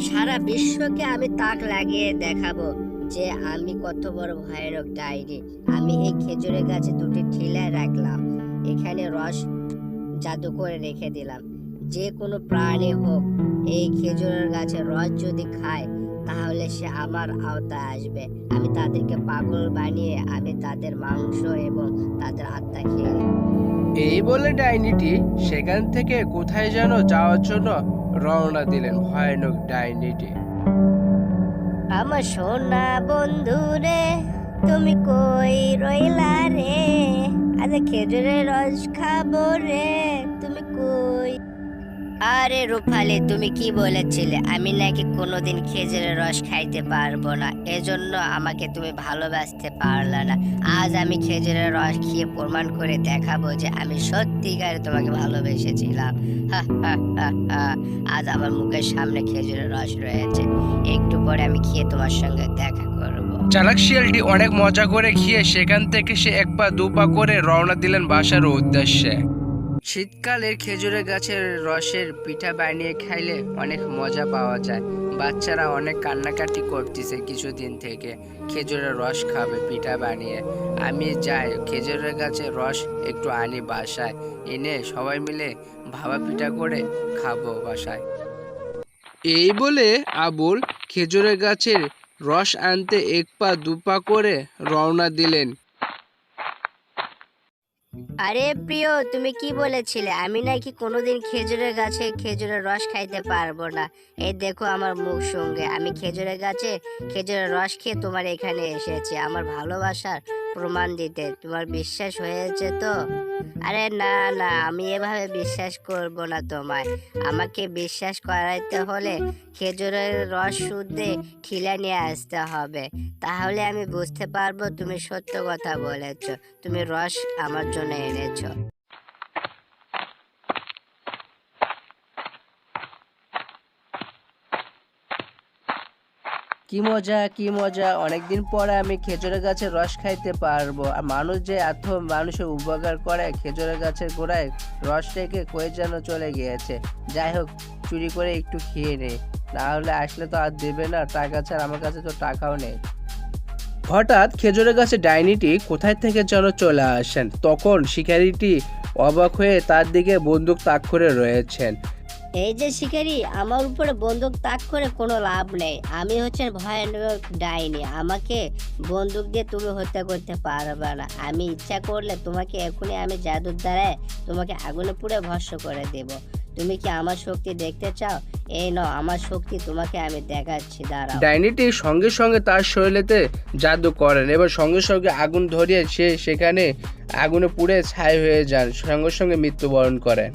সারা বিশ্বকে আমি তাক লাগিয়ে দেখাবো যে আমি কত বড় ভয়ানক ডাইনি। আমি এই খেজুরের গাছে দুটি ঠিলায় রাখলাম। এখানে রস জাদু করে রেখে দিলাম। যে কোনো প্রাণী হোক, এই খেজুরের গাছের রস যদি খায়, তাহলে সে আমার আওতায় আসবে। আমি তাদেরকে পাগল বানিয়ে আমি তাদের মাংস এবং তাদের আত্মা খেয়ে। এই বলে ডাইনিটি সেখান থেকে কোথায় যেন যাওয়ার জন্য রওনা দিলেন ভয়ানক ডাইনিটি আমার সোনা বন্ধু রে তুমি কই রইলা রে? আজ খেজুরের রস খাব রে, তুমি কই আরে রূপালি, তুমি কি বলেছিলে? আমি নাকি কোনোদিন খেজুরের রস খাইতে পারব না। এজন্য আমাকে তুমি ভালোবাসতে পারলে না। আজ আমি খেজুরের রস খেয়ে প্রমাণ করে দেখাবো যে আমি সত্যিকারে তোমাকে ভালোবেসেছিলাম। আজ আমার মুখের সামনে খেজুরের রস রয়েছে। একটু পরে আমি খেয়ে তোমার সঙ্গে দেখা করব। চালাক শিয়ালটি অনেক মজা করে খেয়ে সেখান থেকে সে এক পা দু পা করে রওনা দিলেন বাসার উদ্দেশ্যে। শীতকালের খেজুরের গাছের রসের পিঠা বানিয়ে খাইলে অনেক মজা পাওয়া যায়। বাচ্চারা অনেক কান্নাকাটি করতেছে কিছুদিন থেকে। খেজুরের রস খাবে পিঠা বানিয়ে। আমি যাই, খেজুরের গাছের রস একটু আনি বাসায়। এনে সবাই মিলে ভাবা পিঠা করে খাব বাসায়। এই বলে আবুল খেজুরের গাছের রস আনতে এক পা দু পা করে রওনা দিলেন। আরে প্রিয়, তুমি কি বলেছিলে? আমি নাকি কোনোদিন খেজুরের গাছে খেজুরের রস খাইতে পারব না। এই দেখো আমার মুখ সঙ্গে। আমি খেজুরের গাছে খেজুরের রস খেয়ে তোমার এখানে এসেছি। আমার ভালোবাসার প্রমাণ দিতে। তোমার বিশ্বাস হয়েছে তো? আরে না না, আমি এভাবে বিশ্বাস করব না তোমায়। আমাকে বিশ্বাস করাইতে হলে খেজুরের রস শুদ্ধে ঠিলা নিয়ে আসতে হবে। তাহলে আমি বুঝতে পারব তুমি সত্য কথা বলেছ। তুমি রস আমার জন্য এনেছো। কি মজা কি মজা। অনেকদিন পরে আমি খেজুরের গাছের রস খাইতে পারব। আর মানুষ যে এত মানুষের উপকার করে খেজুরের গাছের গোড়ায় রস রেখে কয়ে যেন চলে গিয়েছে। যাই হোক, চুরি করে একটু খেয়ে নে। না হলে আসলে তো আর দেবে না, টাকা ছাড়া আমার কাছে তো টাকাও নেই। হঠাৎ খেজুরের গাছে ডাইনিটি কোথায় থেকে যেন চলে আসেন। তখন শিকারিটি অবাক হয়ে তার দিকে বন্দুক তাক করে রয়েছেন। এই যে শিকারি, আমার উপরে বন্দুক তাক করে কোনো লাভ নেই। আমি হচ্ছে ভয়ানক ডাইনি, আমাকে বন্দুক দিয়ে তুমি হত্যা করতে পারবে না। আমি ইচ্ছা করলে তোমাকে এখনই আমি জাদুর দ্বারায় তোমাকে আগুনে পুড়ে ভস্ম করে দেব। তুমি কি আমার শক্তি দেখতে চাও? এই নাও, আমার শক্তি তোমাকে আমি দেখাচ্ছি, দাঁড়াও। ডাইনিটি সঙ্গে সঙ্গে তার শরীরেতে জাদু করেন এবার সঙ্গে সঙ্গে আগুন ধরিয়ে সে সেখানে আগুনে পুড়ে ছাই হয়ে যান, সঙ্গে সঙ্গে মৃত্যুবরণ করেন।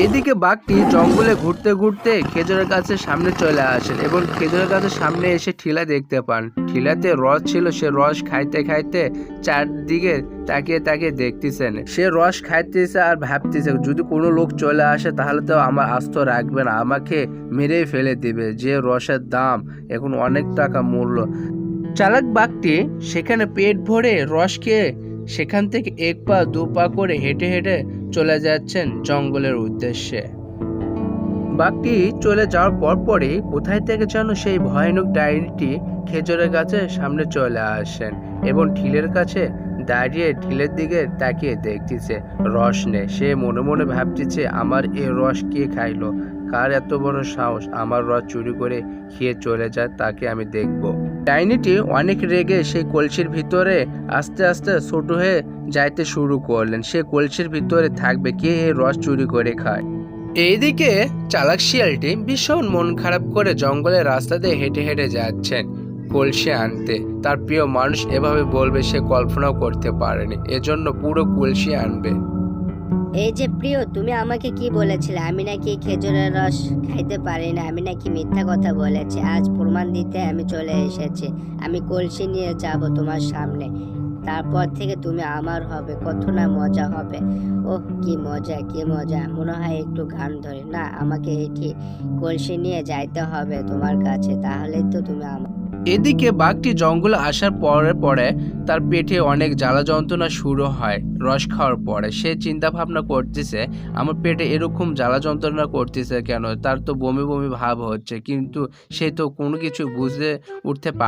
এদিকে বাঘটি জঙ্গলে ঘুরতে ঘুরতে খেজুরের গাছের সামনে চলে আসেন এবং খেজুরের গাছের সামনে এসে ঠিলা দেখতে পান। ঠিলাতে রস ছিল, সে রস খাইতে খাইতে চারদিকে তাকিয়ে তাকিয়ে দেখতেছেন। সে রস খাইতেছে আর ভাবতেছে, যদি কোনো লোক চলে আসে, তাহলে তো আমার আস্ত রাখবে না, আমাকে মেরেই ফেলে দিবে। যে রসের দাম এখন অনেক টাকা মূল্য। চালাক বাঘটি সেখানে পেট ভরে রস খেয়ে সেখান থেকে এক পা, দু পা করে হেঁটে হেঁটে চলে যাচ্ছেন জঙ্গলের উদ্দেশ্যে। বাঘটি চলে যাওয়ার পর পরই কোথায় থেকে যেন সেই ভয়ানক ডাইনিটি খেজুরের গাছের সামনে চলে আসেন এবং ঢিলের কাছে দাঁড়িয়ে ঢিলের দিকে তাকিয়ে দেখতেছে, রস নেই। সে মনে মনে ভাবতেছে, আমার এই রস কে খাইলো? কার এত বড় সাহস? আমার রথ চুরি করে খেয়ে চলে যায়, তাকে আমি দেখব। ডাইনিটি অনেক রেগে সেই কলসির ভিতরে আস্তে আস্তে ছোট হয়ে যাইতে শুরু করলেন। সে কলসির ভিতরে থাকবে, কে এই রস চুরি করে খায়? এইদিকে চালাক শিয়ালটি ভীষণ মন খারাপ করে জঙ্গলের রাস্তা দিয়ে হেঁটে হেঁটে যাচ্ছেন কলসি আনতে। তার প্রিয় মানুষ এভাবে বলবে সে কল্পনাও করতে পারেনি। এজন্য পুরো কলসি আনবে। এই যে প্রিয়, তুমি আমাকে কি বলেছিলে? আমি নাকি খেজুরের রস খাইতে পারি না, আমি নাকি মিথ্যা কথা বলেছি। আজ প্রমাণ দিতে আমি চলে এসেছি। আমি কলসি নিয়ে যাব তোমার সামনে। তারপর থেকে তুমি আমার হবে, কত না মজা হবে। ওহ, কি মজা কি মজা। মনে হয় একটু গান ধরে। না, আমাকে এটি কলসি নিয়ে যাইতে হবে তোমার কাছে, তাহলেই তো তুমি আমার এদিকে বাঘটি জঙ্গলে আসার পরে পরে তার পেটে অনেক জ্বালা যন্ত্রণা শুরু হয়, রস খাওয়ার পরে। সে চিন্তা ভাবনা করতেছে, আমার পেটে এরকম জ্বালা যন্ত্রণা করতেছে কেন? তার তো বমি বমি ভাব হচ্ছে, কিন্তু সে তো কোনো কিছু বুঝে উঠতে পারে